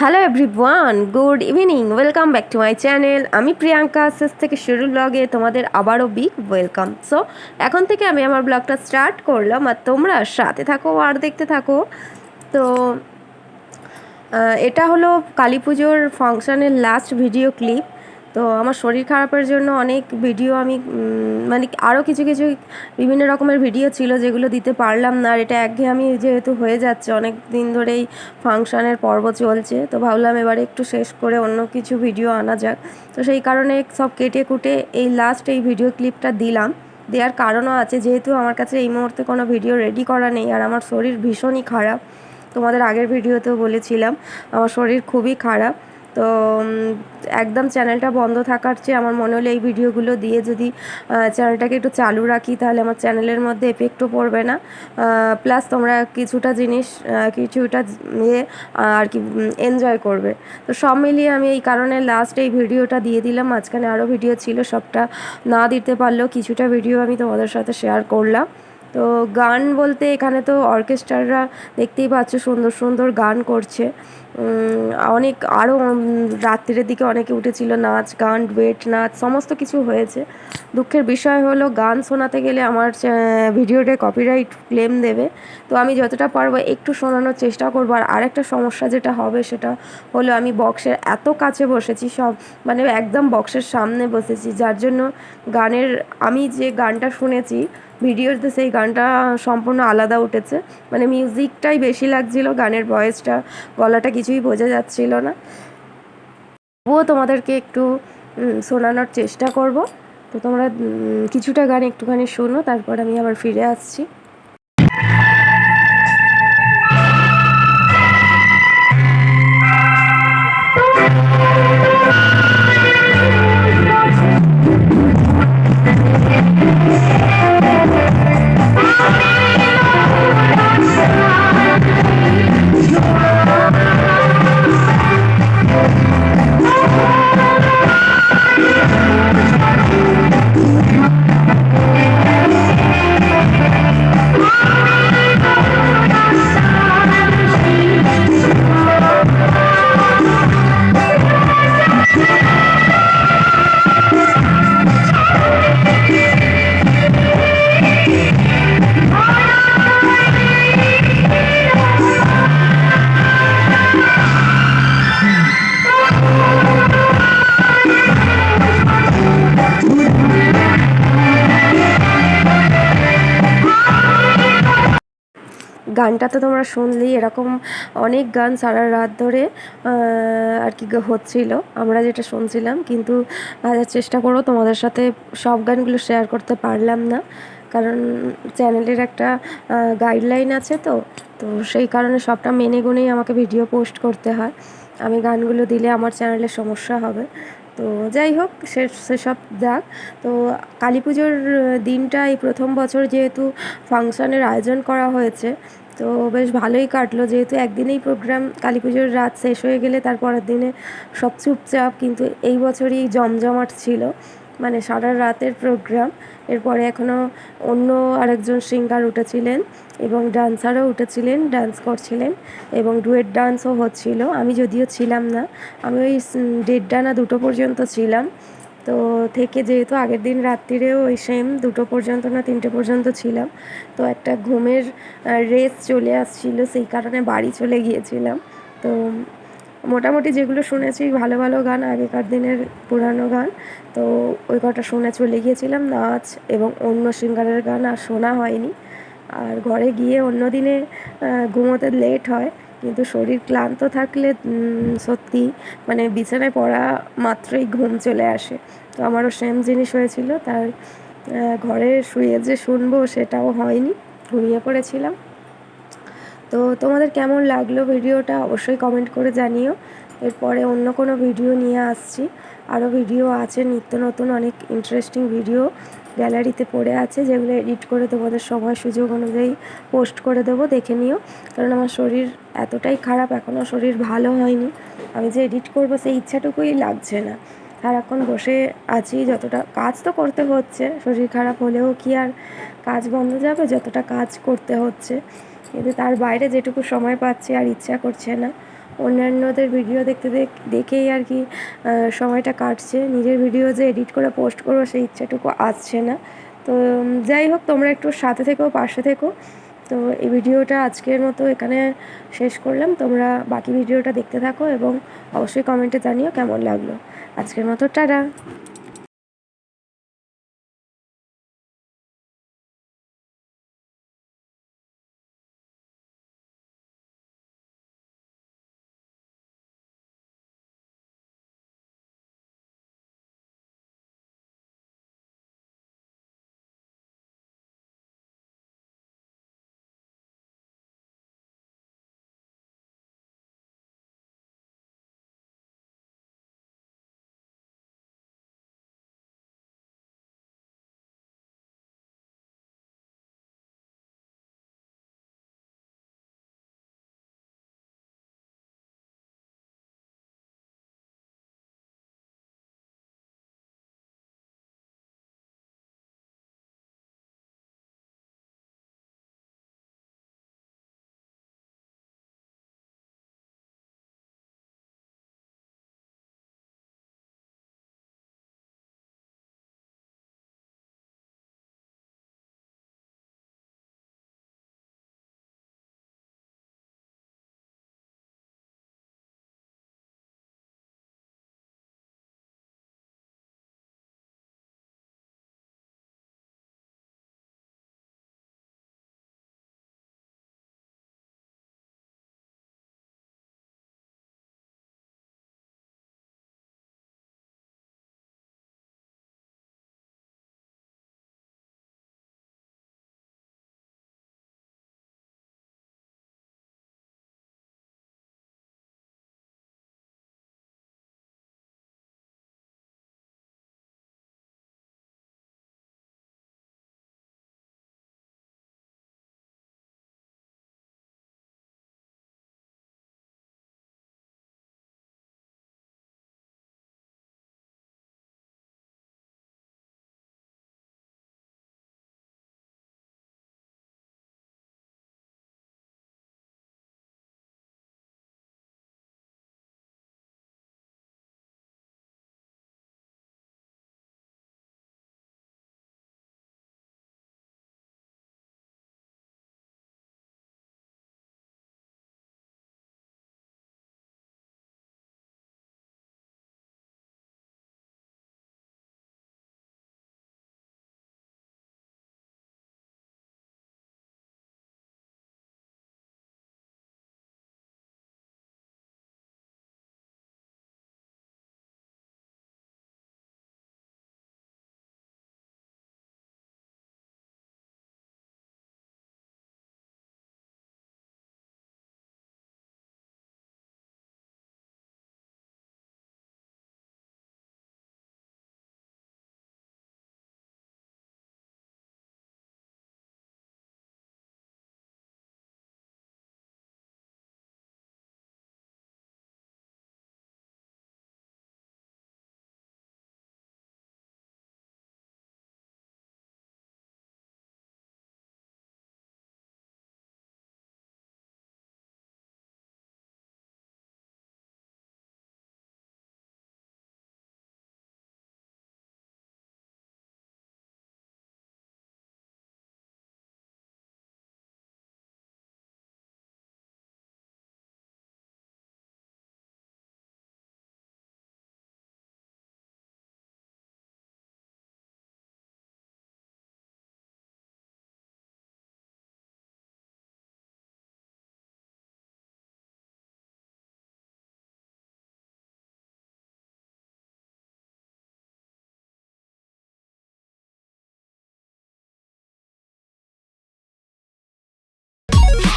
Hello everyone good evening welcome back to my channel আমি প্রিয়াঙ্কা, শেষ থেকে শুরু ব্লগে তোমাদের আবারও বিগ ওয়েলকাম সো এখন থেকে আমি আমার ব্লগটা স্টার্ট করলাম আর তোমরা সাথে থাকো আর দেখতে থাকো। তো এটা হলো কালী পুজোর ফাংশানের লাস্ট ভিডিও ক্লিপ তো আমার শরীর খারাপের জন্য অনেক ভিডিও আমি মানে আরও কিছু কিছু বিভিন্ন রকমের ভিডিও ছিল যেগুলো দিতে পারলাম না। আর এটা একঘেয়েমি যেহেতু হয়ে যাচ্ছে, অনেক দিন ধরেই ফাংশানের পর্ব চলছে। তো ভাবলাম এবারে একটু শেষ করে অন্য কিছু ভিডিও আনা যাক। তো সেই কারণে সব কেটে কুটে এই লাস্ট এই ভিডিও ক্লিপটা দিলাম। দেওয়ার কারণও আছে, যেহেতু আমার কাছে এই মুহূর্তে কোনো ভিডিও রেডি করা নেই আর আমার শরীর ভীষণই খারাপ। তোমাদের আগের ভিডিওতেও বলেছিলাম, আমার শরীর খুবই খারাপ। তো একদম চ্যানেলটা বন্ধ থাকার চেয়ে আমার মনে হলো এই ভিডিওগুলো দিয়ে যদি চ্যানেলটাকে একটু চালু রাখি, তাহলে আমার চ্যানেলের মধ্যে এফেক্টও পড়বে না। প্লাস তোমরা কিছুটা জিনিস কিছুটা ইয়ে আর কি এনজয় করবে। তো সব মিলিয়ে আমি এই কারণে লাস্ট এই ভিডিওটা দিয়ে দিলাম। মাঝখানে আরও ভিডিও ছিল, সবটা না দিতে পারলেও কিছুটা ভিডিও আমি তোমাদের সাথে শেয়ার করলাম। তো গান বলতে এখানে তো অর্কেস্ট্রাররা দেখতেই পাচ্ছ সুন্দর সুন্দর গান করছে। অনেক আরও রাত্রির দিকে অনেকে উঠেছিল, নাচ, গান, ডুয়েট, নাচ, সমস্ত কিছু হয়েছে। দুঃখের বিষয় হলো, গান শোনাতে গেলে আমার ভিডিওতে কপিরাইট ক্লেম দেবে। তো আমি যতটা পারব একটু শোনানোর চেষ্টা করব। আর আরেকটা সমস্যা যেটা হবে সেটা হলো, আমি বক্সের এত কাছে বসেছি সব মানে একদম বক্সের সামনে বসেছি। যার জন্য গানের, আমি যে গানটা শুনেছি ভিডিওতে সেই গানটা সম্পূর্ণ আলাদা উঠেছে। মানে মিউজিকটাই বেশি লাগছিল, গানের ভয়েসটা গলাটা কিছুই বোঝা যাচ্ছিল না। তবুও তোমাদেরকে একটু শোনানোর চেষ্টা করব। তো তোমরা কিছুটা গান একটুখানি শোনো, তারপর আমি আবার ফিরে আসছি। গানটা তো তোমরা শুনলেই এরকম অনেক গান সারা রাত ধরে আর কি হচ্ছিল। আমরা যেটা শুনছিলাম, কিন্তু হাজার চেষ্টা করো তোমাদের সাথে সব গানগুলো শেয়ার করতে পারলাম না। কারণ চ্যানেলের একটা গাইডলাইন আছে তো তো সেই কারণে সবটা মেনে গুনেই আমাকে ভিডিও পোস্ট করতে হয়। আমি গানগুলো দিলে আমার চ্যানেলে সমস্যা হবে। তো যাই হোক, সে সেসব যাক। তো কালী পুজোর দিনটা এই প্রথম বছর যেহেতু ফাংশানের আয়োজন করা হয়েছে তো বেশ ভালোই কাটলো, যেহেতু একদিনেই প্রোগ্রাম কালী পুজোর রাত শেষ হয়ে গেলে তারপরের দিনে সব চুপচাপ, কিন্তু এই বছরই জমজমাট ছিল মানে সারা রাতের প্রোগ্রাম এরপরে এখনও অন্য আরেকজন সিঙ্গার উঠেছিলেন এবং ডান্সারও উঠেছিলেন ডান্স করছিলেন এবং ডুয়েট ডান্সও হচ্ছিল। আমি যদিও ছিলাম না, আমি ওই দেড়টা না দুটো পর্যন্ত ছিলাম। তো থেকে যেহেতু আগের দিন রাত্রিরেও ওই সেম দুটো পর্যন্ত না তিনটে পর্যন্ত ছিলাম, তো একটা ঘুমের রেস চলে আসছিল, সেই কারণে বাড়ি চলে গিয়েছিলাম। তো মোটামুটি যেগুলো শুনেছি, ভালো ভালো গান, আগেকার দিনের পুরানো গান, তো ওই কটা শুনে চলে গিয়েছিলাম, নাচ এবং অন্য সিঙ্গারের গান আর শোনা হয়নি। আর ঘরে গিয়ে অন্য দিনে ঘুমোতে লেট হয় কিন্তু শরীর ক্লান্ত থাকলে সত্যি মানে বিছানায় পড়া মাত্রই ঘুম চলে আসে। তো আমারও সেম জিনিস হয়েছিল তার ঘরে শুয়ে যে শুনব সেটাও হয়নি, ঘুমিয়ে পড়েছিলাম। তো তোমাদের কেমন লাগল ভিডিওটা অবশ্যই কমেন্ট করে জানিও। এরপরে অন্য কোনো ভিডিও নিয়ে আসছি। আরও ভিডিও আছে, নিত্য নতুন, অনেক ইন্টারেস্টিং ভিডিও গ্যালারিতে পড়ে আছে, যেগুলো এডিট করে তোমাদের সময় সুযোগ অনুযায়ী পোস্ট করে দেবো, দেখে নিও। কারণ আমার শরীর এতটাই খারাপ, এখনও শরীর ভালো হয়নি। আমি যে এডিট করব, সেই ইচ্ছাটুকুই লাগছে না। সারাক্ষণ বসে আছি, যতটা কাজ তো করতে হচ্ছে, শরীর খারাপ হলেও কি আর কাজ বন্ধ যাবে? যতটা কাজ করতে হচ্ছে। কিন্তু তার বাইরে যেটুকু সময় পাচ্ছি আর ইচ্ছা করছে না। অন্যান্যদের ভিডিও দেখতে দেখ, দেখেই আর কি সময়টা কাটছে। নিজের ভিডিও যে এডিট করে, পোস্ট করব, সেই ইচ্ছাটুকু আসছে না। তো যাই হোক, তোমরা একটু সাথে থেকো, পাশে থেকো। তো, এই ভিডিওটা আজকের মতো এখানে শেষ করলাম। তোমরা বাকি ভিডিওটা দেখতে থাকো এবং অবশ্যই কমেন্টে জানিও কেমন লাগল। আজকের মতো, টাটা!